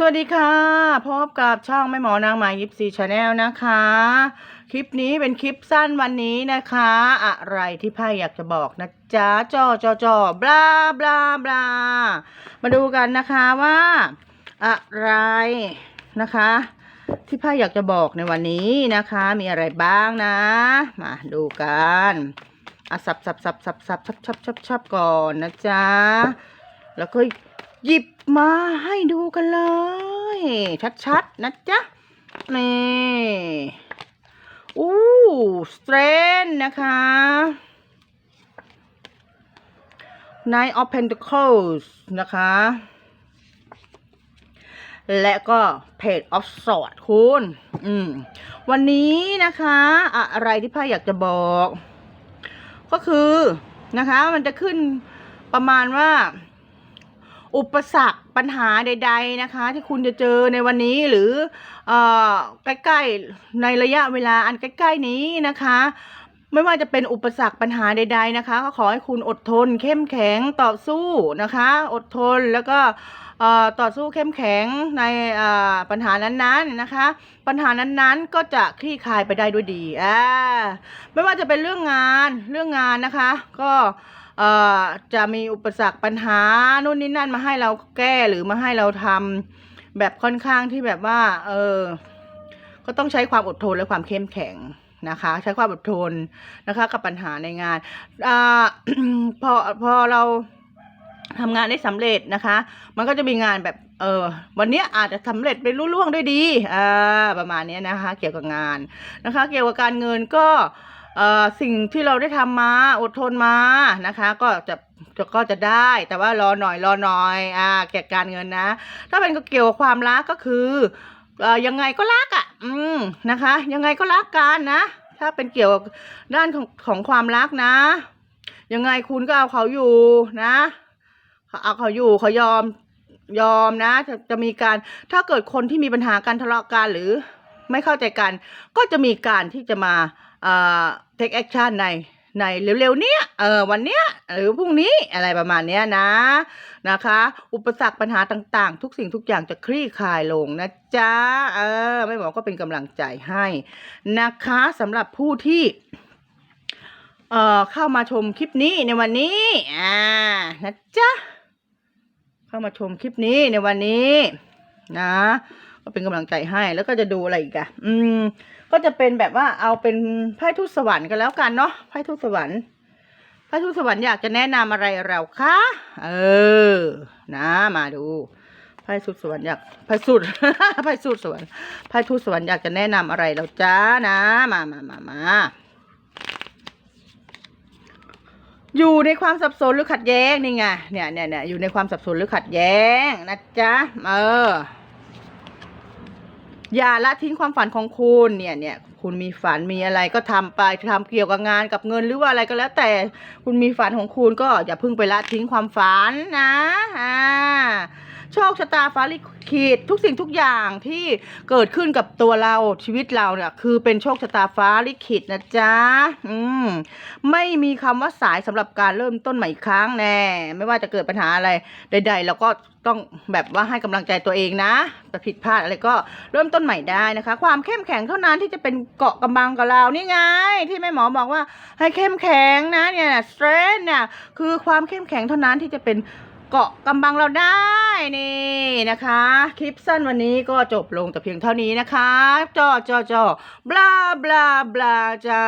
สวัสดีค่ะพบกับช่องแม่หมอนางหมายิปซีชาแนลนะคะ คลิปนี้เป็นคลิปสั้นวันนี้นะคะ อะไรที่ไพ่อยากจะบอกนะจ๊ะจอจอจอบลาบลาบลามาดูกันนะคะว่า อะไรนะคะ ที่ไพ่อยากจะบอกในวันนี้นะคะ มีอะไรบ้างนะ มาดูกันอะสับสับสับสับสับชับชับชับชับก่อนนะจ๊ะแล้วก็หยิบ มาให้ดูกันเลย ชัดๆ นะจ๊ะ นี่อู้สเตรนนะคะ Nine of Pentacles นะคะ และก็ Page of Swords คุณ อืม วันนี้นะคะ อะไรที่พ่ออยากจะบอก ก็คือนะคะ มันจะขึ้นประมาณว่า อุปสรรคปัญหาใด ๆนะคะ ที่คุณจะเจอในวันนี้หรืออใกล้ๆในระยะเวลาอันใกล้ ๆ นี้นะคะ ไม่ว่าจะเป็นอุปสรรคปัญหาใด ๆนะคะ ก็ขอให้คุณอดทน เข้มแข็งต่อสู้นะคะ อดทนแล้วก็ต่อสู้เข้มแข็งในปัญหานั้นๆนะคะ ปัญหานั้นๆก็จะคลี่คลายไปได้ด้วยดีอ่าไม่ว่าจะเป็นเรื่องงานเรื่องงานนะคะ ก็ เอ่อจะมีอุปสรรคปัญหานู่นนี่นั่นมาให้เราแก้หรือมาให้เราทำแบบค่อนข้างที่แบบว่า เออ ก็ต้องใช้ความอดทนและความเข้มแข็งนะคะ ใช้ความอดทนนะคะ กับปัญหาในงานอพอพอเราทำงานได้สำเร็จนะคะ มันก็จะมีงานแบบ เออ วันเนี้ยอาจจะสำเร็จไปรุ่ล่วงด้วยดี อ่า ประมาณนี้นะคะ เกี่ยวกับงานนะคะ เกี่ยวกับการเงินก็ สิ่งที่เราได้ทำมาอดทนมานะคะ ก็จะจะก็จะได้แต่ว่ารอหน่อยรอหน่อยอ่าเกี่ยวกับการเงินนะ ถ้าเป็นเกี่ยวกับความรักก็คือเอ่อยังไงก็รักอะ่ะ อืมนะคะ ยังไงก็รักกันนะ ถ้าเป็นเกี่ยวกับด้านของของความรักนะ ยังไงคุณก็เอาเขาอยู่นะเอาเขาอยู่เขายอมยอมนะจะจะมีการถ้าเกิดคนที่มีปัญหาการทะเลาะกันหรือไม่เข้าใจกัน ก็จะมีการที่จะมา เอ่อ take action ในในเร็วๆเนี้ยเออวันเนี้ยหรือพรุ่งนี้อะไรประมาณเนี้ยนะนะคะ อุปสรรคปัญหาต่างๆ ทุกสิ่งทุกอย่างจะคลี่คลายลงนะจ๊ะเออไม่บอกก็เป็นกำลังใจให้นะคะสำหรับผู้ที่เอ่อเข้ามาชมคลิปนี้ในวันนี้อ่านะจ๊ะเข้ามาชมคลิปนี้ในวันนี้นะ ก็เป็นกำลังใจให้แล้วก็จะดูอะไรอีกอะอืม ก็จะเป็นแบบว่าเอาเป็นไพ่ทูตสวรรค์กันแล้วกันเนาะไพ่ทูตสวรรค์พระทูตสวรรค์อยากจะแนะนำอะไรเราคะ เออ นะ มาดูพระทูตสวรรค์อยากพระสุดพระทูตสวรรค์พระทูตสวรรค์อยากจะแนะนำอะไรเราจ้านะ มามามามาอยู่ในความสับสนหรือขัดแย้งนี่ไง เนี่ยเนี่ยเนี่ยอยู่ในความสับสนหรือขัดแย้งนะจ๊ะ เออ อย่าละทิ้งความฝันของคุณเนี่ยเนี่ยคุณมีฝันมีอะไรก็ทำไปทำเกี่ยวกับงานกับเงินหรือว่าอะไรก็แล้วแต่คุณมีฝันของคุณก็อย่าเพิ่งไปละทิ้งความฝันนะอ่า โชคชะตาฟ้าลิขิตทุกสิ่งทุกอย่างที่เกิดขึ้นกับตัวเราชีวิตเราเนี่ย คือเป็นโชคชะตาฟ้าลิขิตนะจ๊ะอืมไม่มีคำว่าสายสำหรับการเริ่มต้นใหม่อีกครั้งแน่ไม่ว่าจะเกิดปัญหาอะไรใด ๆ เราก็ต้องแบบว่าให้กำลังใจตัวเองนะแต่ผิดพลาดอะไรก็เริ่มต้นใหม่ได้นะคะ ความเข้มแข็งเท่านั้นที่จะเป็นเกาะกำบังกับเรานี่ไง ที่แม่หมอบอกว่าให้เข้มแข็งนะเนี่ยสเตรนเนี่ยคือความเข้มแข็งเท่านั้นที่จะเป็น เกาะกำบังเราได้นี่นะคะ คลิปสั้นวันนี้ก็จบลงแต่เพียงเท่านี้นะคะจอจอจอบลาบลาบลาจ้า